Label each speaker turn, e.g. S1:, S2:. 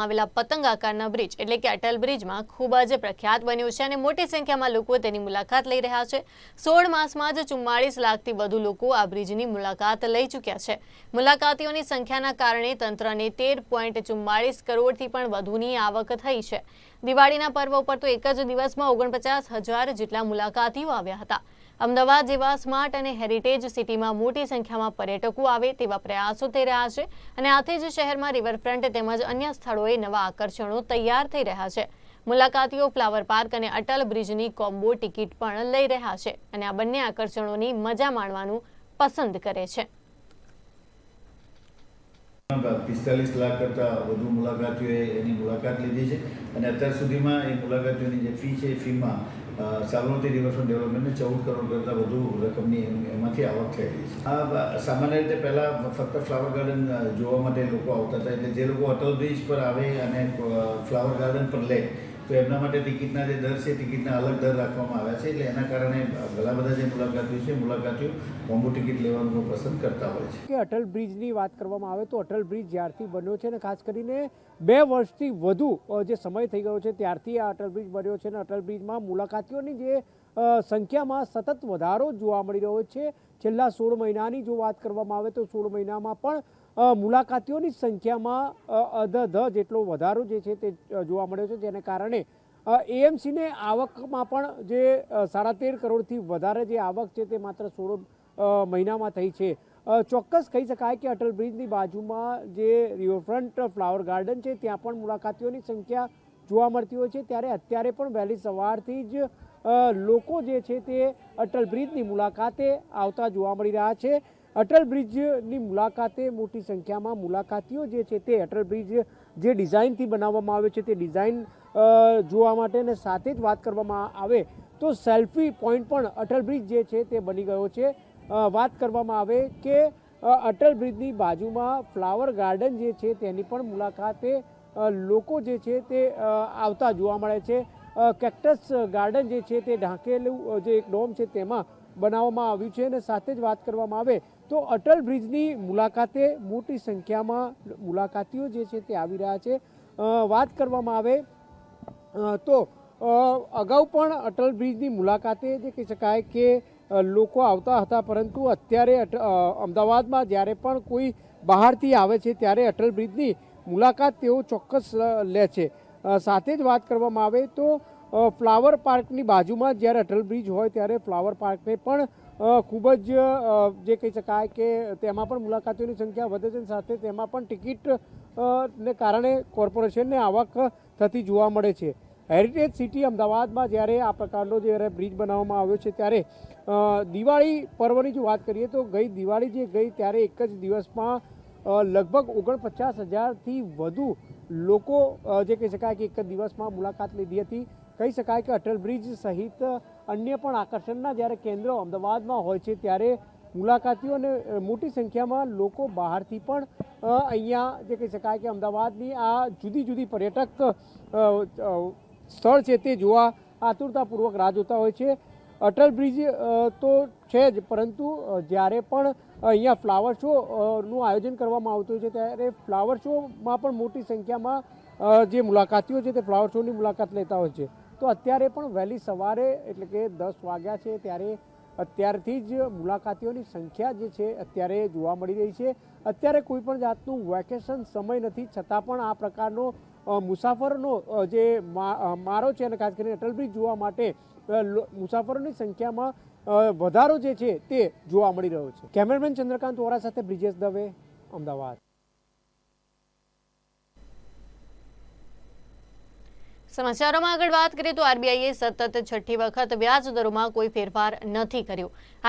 S1: આવેલા પતંગ આકારના બ્રિજ, એટલે કે અટલ બ્રિજમાં ખૂબ જ પ્રખ્યાત બન્યું છે અને મોટી સંખ્યામાં લોકો તેની મુલાકાત લઈ રહ્યા છે. સોળ માસમાં જ ચુમ્માળીસ લાખથી વધુ લોકો આ બ્રિજની મુલાકાત લઈ ચૂક્યા છે. મુલાકાતીઓની સંખ્યાના કારણે તંત્રને તેર પોઈન્ટ ચુમ્માળીસ કરોડથી પણ વધુની આવક થઈ છે. દિવાળીના પર્વ ઉપર તો એક જ દિવસમાં ઓગણપચાસ હજાર જેટલા મુલાકાતીઓ આવ્યા હતા. અમદાવાદ જેવા સ્માર્ટ અને હેરિટેજ સિટીમાં મોટી સંખ્યામાં પર્યટકો આવે તેવા પ્રયાસો થઈ રહ્યા છે અને આથી જ શહેરમાં રિવરફ્રન્ટ તેમજ અન્ય સ્થળોએ નવા આકર્ષણો તૈયાર થઈ રહ્યા છે. મુલાકાતીઓ ફ્લાવર પાર્ક અને અટલ બ્રિજની કોમ્બો ટિકિટ પણ લઈ રહ્યા છે અને આ બંને આકર્ષણોની મજા માણવાનું પસંદ કરે છે.
S2: પિસ્તાલીસ લાખ કરતાં વધુ મુલાકાતીઓએ એની મુલાકાત લીધી છે અને અત્યાર સુધીમાં એ મુલાકાતીઓની જે ફી છે એ ફીમાં સાબરમતી રિવરફ્રન્ટ ડેવલપમેન્ટને ચૌદ કરોડ કરતાં વધુ રકમની એમાંથી આવક થયેલી છે. આ સામાન્ય રીતે પહેલાં ફક્ત ફ્લાવર ગાર્ડન જોવા માટે લોકો આવતા હતા. એટલે જે લોકો અટલ બ્રિજ પર આવે અને ફ્લાવર ગાર્ડન પર લે તો એમના માટે ટિકિટના જે દર છે, ટિકિટના અલગ દર રાખવામાં આવ્યા છે. એટલે એના કારણે ઘણા બધા જે મુલાકાતીઓ છે, મુલાકાતીઓ કોમ્બો ટિકિટ લેવાનું પસંદ કરતા હોય છે.
S3: કે અટલ બ્રિજની વાત કરવામાં આવે તો અટલ બ્રિજ જ્યારથી બન્યો છે ને, ખાસ કરીને બે વર્ષથી વધુ જે સમય થઈ ગયો છે, ત્યારથી આ અટલ બ્રિજ બન્યો છે અને અટલ બ્રિજમાં મુલાકાતીઓની જે સંખ્યામાં સતત વધારો જોવા મળી રહ્યો છે. છેલ્લા સોળ મહિનાની જો વાત કરવામાં આવે તો સોળ મહિનામાં પણ મુલાકાતીઓની સંખ્યામાં અધધ જેટલો વધારો જે છે તે જોવા મળ્યો છે. જેને કારણે એએમસીને આવકમાં પણ જે સાડા તેર કરોડથી વધારે જે આવક છે તે માત્ર સોળ મહિનામાં થઈ છે. ચોક્કસ કહી શકાય કે અટલ બ્રિજની બાજુમાં જે રિવરફ્રન્ટ ફ્લાવર ગાર્ડન છે, ત્યાં પણ મુલાકાતીઓની સંખ્યા જોવા મળતી હોય છે. ત્યારે અત્યારે પણ વહેલી સવારથી જ લોકો જે છે તે અટલ બ્રિજની મુલાકાતે આવતા જોવા મળી રહ્યા છે. અટલ બ્રિજની મુલાકાતે મોટી સંખ્યામાં મુલાકાતીઓ જે છે તે અટલ બ્રિજ જે ડિઝાઇનથી બનાવવામાં આવે છે તે ડિઝાઇન જોવા માટે અને સાથે જ વાત કરવામાં આવે તો સેલ્ફી પોઈન્ટ પણ અટલ બ્રિજ જે છે તે બની ગયો છે. વાત કરવામાં આવે કે અટલ બ્રિજની બાજુમાં ફ્લાવર ગાર્ડન જે છે તેની પણ મુલાકાતે લોકો જે છે તે આવતા જોવા મળે છે. કેક્ટસ ગાર્ડન જે છે તે ઢાંકેલું જે એક ડોમ છે તેમાં બનાવવામાં આવ્યું છે અને સાથે જ વાત કરવામાં આવે તો અટલ બ્રિજની મુલાકાતે મોટી સંખ્યામાં મુલાકાતીઓ જે છે તે આવી રહ્યા છે. વાત કરવામાં આવે તો અગાઉ પણ અટલ બ્રિજની મુલાકાતે જે કહી શકાય કે લોકો આવતા હતા, પરંતુ અત્યારે અમદાવાદમાં જ્યારે પણ કોઈ બહારથી આવે છે ત્યારે અટલ બ્રિજની મુલાકાત તેઓ ચોક્કસ લે છે. સાથે જ વાત કરવામાં આવે તો ફ્લાવર પાર્કની બાજુમાં જ્યારે અટલ બ્રિજ હોય ત્યારે ફ્લાવર પાર્કને પણ ખૂબ જ જે કહી શકાય કે તેમાં પણ મુલાકાતીઓની સંખ્યા વધે છે સાથે તેમાં પણ ટિકિટ ને કારણે કોર્પોરેશનને આવક થતી જોવા મળે છે. હેરિટેજ સિટી અમદાવાદમાં જ્યારે આ પ્રકારનો જ્યારે બ્રિજ બનાવવામાં આવ્યો છે ત્યારે દિવાળી પર્વની જો વાત કરીએ તો ગઈ દિવાળી જે ગઈ ત્યારે એક જ દિવસમાં લગભગ ઓગણપચાસ હજારથી વધુ લોકો જે કહી શકાય કે એક જ દિવસમાં મુલાકાત લીધી હતી. કહી શકાય કે અટલ બ્રિજ સહિત અન્ય પણ આકર્ષણના જ્યારે કેન્દ્રો અમદાવાદમાં હોય છે, ત્યારે મુલાકાતીઓ અને મોટી સંખ્યામાં લોકો બહારથી પણ અહીંયા જે કહી શકાય કે અમદાવાદની આ જુદી જુદી પર્યટક સ્થળ છે તે જોવા આતુરતાપૂર્વક રાહ જોતા હોય છે. અટલ બ્રિજ તો છે જ, પરંતુ જ્યારે પણ અહીંયા ફ્લાવર શોનું આયોજન કરવામાં આવતું છે. ત્યારે ફ્લાવર શોમાં પણ મોટી સંખ્યામાં જે મુલાકાતીઓ છે તે ફ્લાવર શોની મુલાકાત લેતા હોય છે. તો અત્યારે પણ વહેલી સવારે એટલે કે દસ વાગ્યા છે ત્યારે અત્યારથી જ મુલાકાતીઓની સંખ્યા જે છે અત્યારે જોવા મળી રહી છે. અત્યારે કોઈ પણ જાતનું વેકેશન સમય નથી, છતાં પણ આ પ્રકારનો મુસાફરોનો જે મારો છે અને ખાસ કરીને અટલ બ્રિજ જોવા માટે મુસાફરોની સંખ્યામાં વધારો જે છે તે જોવા મળી રહ્યો છે. કેમેરામેન ચંદ્રકાંત વોરા સાથે બ્રિજેશ દવે, અમદાવાદ.
S1: સમાચારોમાં આગળ વાત કરીએ તો આરબીઆઈએ સતત છઠ્ઠી વખત વ્યાજ દરોમાં કોઈ ફેરફાર નથી કર્યો.